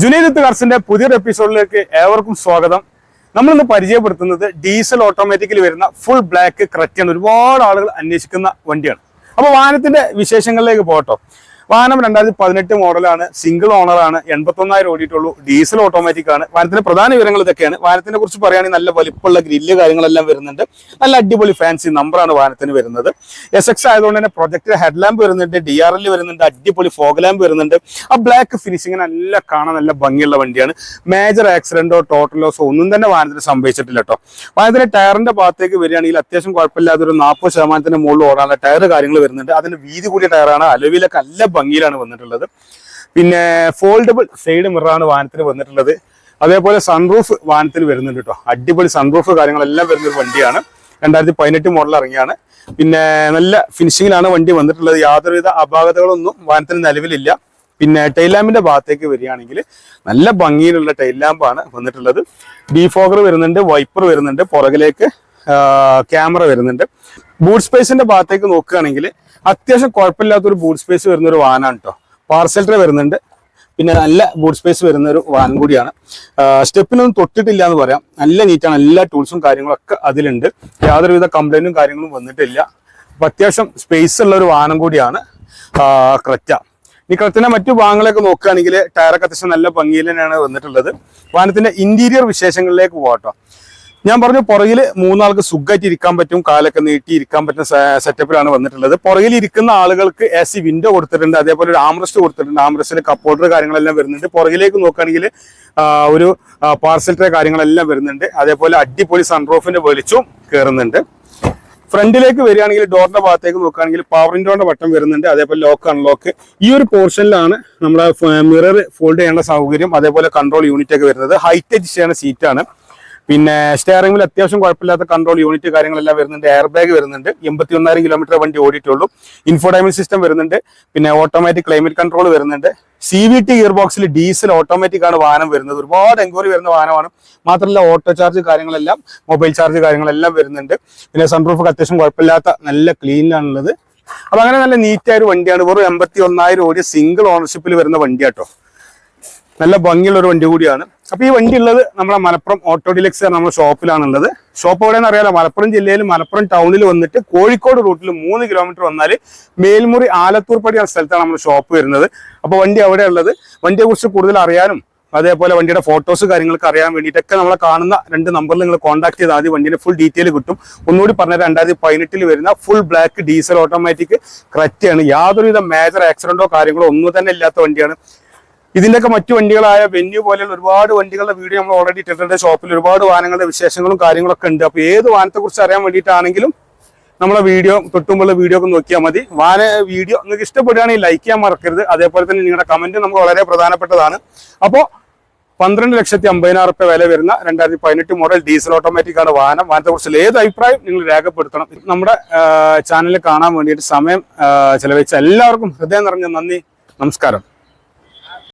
ജുനൈദത്ത് കാർസിന്റെ പുതിയൊരു എപ്പിസോഡിലേക്ക് ഏവർക്കും സ്വാഗതം. നമ്മളിന്ന് പരിചയപ്പെടുത്തുന്നത് ഡീസൽ ഓട്ടോമാറ്റിക്കലി വരുന്ന ഫുൾ ബ്ലാക്ക് ക്രറ്റിയാണ് ഒരുപാട് ആളുകൾ അന്വേഷിക്കുന്ന വണ്ടിയാണ്. അപ്പോൾ വാഹനത്തിന്റെ വിശേഷങ്ങളിലേക്ക് പോകട്ടോ. വാഹനം രണ്ടായിരത്തി പതിനെട്ട് മോഡലാണ് സിംഗിൾ ഓണറാണ് എൺപത്തൊന്നായിരം ഓടിയിട്ടുള്ളൂ ഡീസൽ ഓട്ടോമാറ്റിക് ആണ്. വാഹനത്തിന്റെ പ്രധാന വിവരങ്ങൾ ഇതൊക്കെയാണ്. വാഹനത്തിനെ കുറിച്ച് പറയുകയാണെങ്കിൽ നല്ല വലിപ്പമുള്ള ഗ്രില്ല് കാര്യങ്ങളെല്ലാം വരുന്നുണ്ട്. നല്ല അടിപൊളി ഫാൻസി നമ്പറാണ് വാഹനത്തിന് വരുന്നത്. എസ് എക്സ് ആയതുകൊണ്ട് തന്നെ പ്രൊജക്ട് ഹെഡ് ലാമ്പ് വരുന്നുണ്ട് ഡി ആർ എൽ വരുന്നുണ്ട് അടിപൊളി ഫോഗ് ലാമ്പ് വരുന്നുണ്ട്. ആ ബ്ലാക്ക് ഫിനിഷിങ് നല്ല കാണാൻ നല്ല ഭംഗിയുള്ള വണ്ടിയാണ്. മേജർ ആക്സിഡന്റോ ടോട്ടൽ ലോസോ ഒന്നും തന്നെ വാഹനത്തിന് സംഭവിച്ചിട്ടില്ല കേട്ടോ വാഹനത്തിന്റെ ടയറിന്റെ ഭാഗത്തേക്ക് വരികയാണെങ്കിൽ അത്യാവശ്യം കുഴപ്പമില്ലാത്ത ഒരു നാൽപ്പത് ശതമാനത്തിന് മുകളിൽ ഓടാനുള്ള ടയർ കാര്യങ്ങൾ വരുന്നുണ്ട്. അതിന് വീതി കൂടിയ ടയറാണ്. അലവിലൊക്കെ നല്ല ഭംഗിയിലാണ് വന്നിട്ടുള്ളത്. പിന്നെ ഫോൾഡബിൾ സൈഡ് മിററാണ് വാഹനത്തിന് വന്നിട്ടുള്ളത്. അതേപോലെ സൺറൂഫ് വാഹനത്തിന് വരുന്നുണ്ട് കേട്ടോ അടിപൊളി സൺറൂഫ് കാര്യങ്ങളെല്ലാം വരുന്ന ഒരു വണ്ടിയാണ്. രണ്ടായിരത്തി പതിനെട്ട് മോഡൽ ഇറങ്ങിയാണ്. പിന്നെ നല്ല ഫിനിഷിങ്ങിലാണ് വണ്ടി വന്നിട്ടുള്ളത്. യാതൊരുവിധ അപാകതകളൊന്നും വാഹനത്തിന് നിലവിലില്ല. പിന്നെ ടൈൽ ലാമ്പിന്റെ ഭാഗത്തേക്ക് വരികയാണെങ്കിൽ നല്ല ഭംഗിയിലുള്ള ടൈൽ ലാമ്പാണ് വന്നിട്ടുള്ളത്. ഡീഫോഗർ വരുന്നുണ്ട് വൈപ്പർ വരുന്നുണ്ട് പുറകിലേക്ക് ക്യാമറ വരുന്നുണ്ട്. ബൂട്ട് സ്പേസിന്റെ ഭാഗത്തേക്ക് നോക്കുകയാണെങ്കിൽ അത്യാവശ്യം കുഴപ്പമില്ലാത്തൊരു ബൂട്ട് സ്പേസ് വരുന്ന ഒരു വാനാണ് കേട്ടോ പാർസൽ ട്രേ വരുന്നുണ്ട്. പിന്നെ നല്ല ബൂട്ട് സ്പേസ് വരുന്ന ഒരു വാൻ കൂടിയാണ് സ്റ്റെപ്പിനൊന്നും തൊട്ടിട്ടില്ല എന്ന് പറയാം. നല്ല നീറ്റാണ് എല്ലാ ടൂൾസും കാര്യങ്ങളൊക്കെ അതിലുണ്ട്. യാതൊരുവിധ കംപ്ലൈന്റും കാര്യങ്ങളും വന്നിട്ടില്ല. അപ്പൊ അത്യാവശ്യം സ്പേസ് ഉള്ള ഒരു വാഹനം കൂടിയാണ് ക്രറ്റ. ഈ ക്രെറ്റിന്റെ മറ്റു ഭാഗങ്ങളൊക്കെ നോക്കുകയാണെങ്കിൽ ടയറൊക്കെ അത്യാവശ്യം നല്ല ഭംഗിയിൽ തന്നെയാണ് വന്നിട്ടുള്ളത്. വാഹനത്തിന്റെ ഇന്റീരിയർ വിശേഷങ്ങളിലേക്ക് പോകട്ടോ ഞാൻ പറഞ്ഞു പുറകിൽ മൂന്നാൾക്ക് സുഖമായിട്ട് ഇരിക്കാൻ പറ്റും കാലൊക്കെ നീട്ടി ഇരിക്കാൻ പറ്റുന്ന സെറ്റപ്പിലാണ് വന്നിട്ടുള്ളത്. പുറകിൽ ഇരിക്കുന്ന ആളുകൾക്ക് എ സി വിൻഡോ കൊടുത്തിട്ടുണ്ട് അതേപോലെ ഒരു ആംറസ്റ്റ് കൊടുത്തിട്ടുണ്ട്. ആംറസ്റ്റിൽ കപ്പോർഡർ കാര്യങ്ങളെല്ലാം വരുന്നുണ്ട്. പുറകിലേക്ക് നോക്കുകയാണെങ്കിൽ ഒരു പാർസൽ ട്രേ കാര്യങ്ങളെല്ലാം വരുന്നുണ്ട്. അതേപോലെ അടിപൊളി സൺറൂഫിന്റെ വെളിച്ചവും കയറുന്നുണ്ട് ഫ്രണ്ടിലേക്ക് വരികയാണെങ്കിൽ ഡോറിന്റെ ഭാഗത്തേക്ക് നോക്കുകയാണെങ്കിൽ പവർ വിൻഡോന്റെ വട്ടം വരുന്നുണ്ട്. അതേപോലെ ലോക്ക് അൺലോക്ക് ഈ ഒരു പോർഷനിലാണ് നമ്മുടെ മിറർ ഫോൾഡ് ചെയ്യേണ്ട സൗകര്യം അതേപോലെ കൺട്രോൾ യൂണിറ്റ് ഒക്കെ വരുന്നത്. ഹൈറ്റ് ചെയ്യുന്ന സീറ്റാണ് പിന്നെ സ്റ്റിയറിംഗിൽ അത്യാവശ്യം കുഴപ്പമില്ലാത്ത കൺട്രോൾ യൂണിറ്റ് കാര്യങ്ങളെല്ലാം വരുന്നുണ്ട്. എയർ ബാഗ് വരുന്നുണ്ട്. എൺപത്തി ഒന്നായിരം കിലോമീറ്റർ വണ്ടി ഓടിയിട്ടുള്ളൂ. ഇൻഫോഡൈമിൻ സിസ്റ്റം വരുന്നുണ്ട്. പിന്നെ ഓട്ടോമാറ്റിക് ക്ലൈമറ്റ് കൺട്രോൾ വരുന്നുണ്ട്. സി വി ടി ഗിയർ ബോക്സിൽ ഡീസൽ ഓട്ടോമാറ്റിക് ആണ് വാഹനം വരുന്നത്. ഒരുപാട് എൻക്വയറി വരുന്ന വാഹനമാണ്. മാത്രമല്ല ഓട്ടോ ചാർജ് കാര്യങ്ങളെല്ലാം മൊബൈൽ ചാർജ് കാര്യങ്ങളെല്ലാം വരുന്നുണ്ട്. പിന്നെ സൺറൂഫ് അത്യാവശ്യം കുഴപ്പമില്ലാത്ത നല്ല ക്ലീനിലാണുള്ളത് അപ്പൊ അങ്ങനെ നല്ല നീറ്റായ ഒരു വണ്ടിയാണ്. വെറും എൺപത്തി ഒന്നായിരം ഓടിയ സിംഗിൾ ഓണർഷിപ്പിൽ വരുന്ന വണ്ടിയാട്ടോ. നല്ല ഭംഗിയുള്ള ഒരു വണ്ടി കൂടിയാണ്. അപ്പൊ ഈ വണ്ടി ഉള്ളത് നമ്മുടെ മലപ്പുറം ഓട്ടോ ഡിലക്സ് നമ്മുടെ ഷോപ്പിലാണുള്ളത്. ഷോപ്പ് എവിടെയെന്ന് അറിയാലോ? മലപ്പുറം ജില്ലയിൽ മലപ്പുറം ടൗണിൽ വന്നിട്ട് കോഴിക്കോട് റൂട്ടിൽ മൂന്ന് കിലോമീറ്റർ വന്നാൽ മേൽമുറി ആലത്തൂർപ്പടി ആ സ്ഥലത്താണ് നമ്മുടെ ഷോപ്പ് വരുന്നത്. അപ്പൊ വണ്ടി അവിടെ ഉള്ളത്. വണ്ടിയെ കുറിച്ച് കൂടുതൽ അറിയാനും അതേപോലെ വണ്ടിയുടെ ഫോട്ടോസ് കാര്യങ്ങളൊക്കെ അറിയാൻ വേണ്ടിയിട്ടൊക്കെ നമ്മളെ കാണുന്ന രണ്ട് നമ്പറിൽ നിങ്ങൾ കോൺടാക്ട് ചെയ്താൽ ആദ്യം വണ്ടിയുടെ ഫുൾ ഡീറ്റെയിൽ കിട്ടും. ഒന്നുകൂടി പറഞ്ഞാൽ രണ്ടായിരത്തി പതിനെട്ടിൽ വരുന്ന ഫുൾ ബ്ലാക്ക് ഡീസൽ ഓട്ടോമാറ്റിക് ക്രറ്റയാണ് യാതൊരുവിധ മേജർ ആക്സിഡന്റോ കാര്യങ്ങളോ ഒന്നും തന്നെ ഇല്ലാത്ത വണ്ടിയാണ്. ഇതിന്റെയൊക്കെ മറ്റു വണ്ടികളായ വെന്യൂ പോലെയുള്ള ഒരുപാട് വണ്ടികളുടെ വീഡിയോ നമ്മൾ ഓൾറെഡി ഇട്ടിട്ടുണ്ട്. ഷോപ്പിൽ ഒരുപാട് വാഹനങ്ങളുടെ വിശേഷങ്ങളും കാര്യങ്ങളൊക്കെ ഉണ്ട്. അപ്പോൾ ഏത് വാഹനത്തെ കുറിച്ച് അറിയാൻ വേണ്ടിയിട്ടാണെങ്കിലും നമ്മളെ വീഡിയോ തൊട്ടുമുള്ള വീഡിയോ ഒക്കെ നോക്കിയാൽ മതി. വാന വീഡിയോ നിങ്ങൾക്ക് ഇഷ്ടപ്പെടുകയാണെങ്കിൽ ലൈക്ക് ചെയ്യാൻ മറക്കരുത്. അതേപോലെ തന്നെ നിങ്ങളുടെ കമന്റ് നമുക്ക് വളരെ പ്രധാനപ്പെട്ടതാണ്. അപ്പോൾ പന്ത്രണ്ട് ലക്ഷത്തി അമ്പതിനായിരം റുപ്യ വില വരുന്ന രണ്ടായിരത്തി പതിനെട്ട് മോഡൽ ഡീസൽ ഓട്ടോമാറ്റിക് ആണ് വാഹനം. വാഹനത്തെ കുറിച്ച് ഏത് അഭിപ്രായം നിങ്ങൾ രേഖപ്പെടുത്തണം. നമ്മുടെ ചാനലിൽ കാണാൻ വേണ്ടിയിട്ട് സമയം ചെലവഴിച്ച എല്ലാവർക്കും ഹൃദയം നിറഞ്ഞ നന്ദി. നമസ്കാരം.